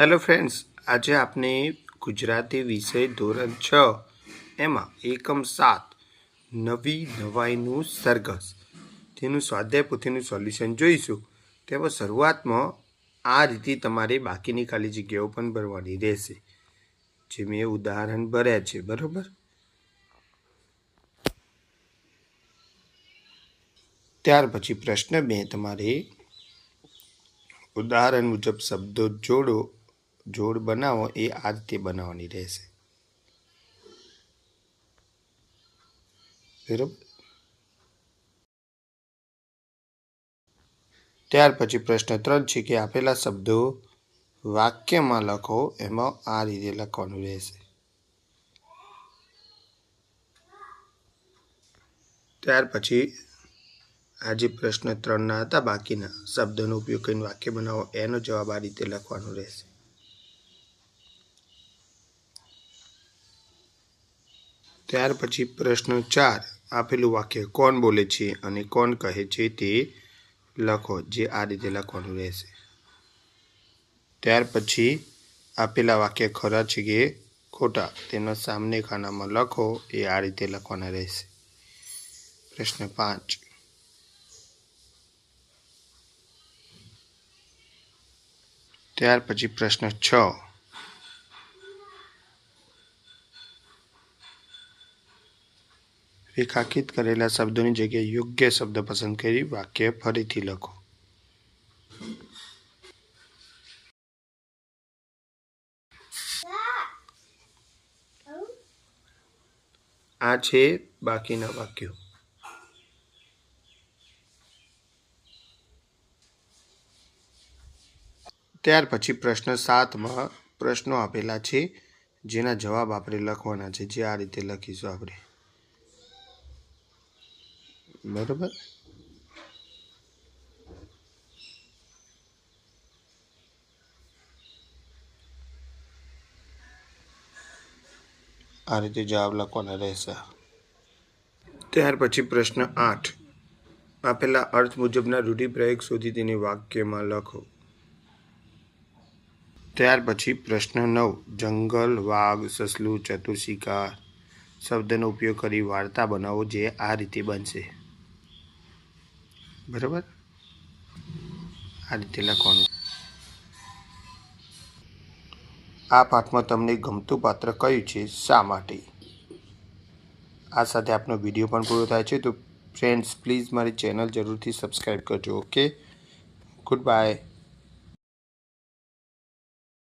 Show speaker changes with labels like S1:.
S1: Hello friends આજે આપણે ગુજરાતી વિષય ધોરણ છ, એમાં એકમ સાત, નવી નવાઈનું સરઘસ. તેનું સ્વાધ્યાય પોથીનું સોલ્યુશન જોઈશું. તેમાં શરૂઆતમાં આ રીતે તમારે બાકીની ખાલી જગ્યાઓ પણ ભરવાની રહેશે. જે મેં ઉદાહરણ ભર્યા છે, બરાબર? ત્યાર પછી પ્રશ્ન બે તમારે. ઉદાહરણ મુજબ શબ્દો જોડો. જોડ બનાવો એ આ રીતે બનાવવાની રહેશે. ત્યાર પછી પ્રશ્ન ત્રણ છે કે આપેલા શબ્દો વાક્યમાં લખો, એમાં આ રીતે લખવાનું રહેશે. ત્યાર પછી આ જે પ્રશ્ન ત્રણના હતા બાકીના. શબ્દોનો ઉપયોગ કરીને વાક્ય બનાવો, એનો જવાબ આ રીતે લખવાનો રહેશે. ત્યાર પછી પ્રશ્ન ચાર, આપેલું વાક્ય કોણ બોલે છે અને કોણ કહે છે તે લખો, જે આ રીતે લખવાનું રહેશે. ત્યાર પછી આપેલા વાક્ય ખરા છે કે ખોટા, તેનો સામને ખાનામાં લખો, એ આ રીતે લખવાના રહેશે. પ્રશ્ન પાંચ. ત્યાર પછી પ્રશ્ન છ. રેખાંકિત કરેલા શબ્દોની જગ્યાએ યોગ્ય શબ્દ પસંદ કરી વાક્ય ફરીથી લખો. આ છે બાકીના વાક્યો. ત્યાર પછી પ્રશ્ન સાતમાં પ્રશ્નો આપેલા છે, જેના જવાબ આપણે લખવાના છે. જે આ રીતે લખીશું આપણે. બરોબર? આ રીતે જવાબ લખવાના રહેશે. ત્યાર પછી પ્રશ્ન આઠ. આપેલા અર્થ મુજબના રૂઢિપ્રયોગ શોધી તેને વાક્યમાં લખો. ત્યાર પછી પ્રશ્ન નવ. જંગલ, વાઘ, સસલું ચતુર્શિકા શબ્દનો ઉપયોગ કરી વાર્તા બનાવો જે આ રીતે બનશે. બરાબર? આ રીતે લખવાનું. આ પાઠમાં તમને ગમતું પાત્ર કયું છે? શા માટે? આ સાથે આપનો વીડિયો પણ પૂરો થાય છે, તો ફ્રેન્ડ્સ પ્લીઝ મારી ચેનલ જરૂરથી સબસ્ક્રાઈબ કરજો ઓકે ગુડ બાય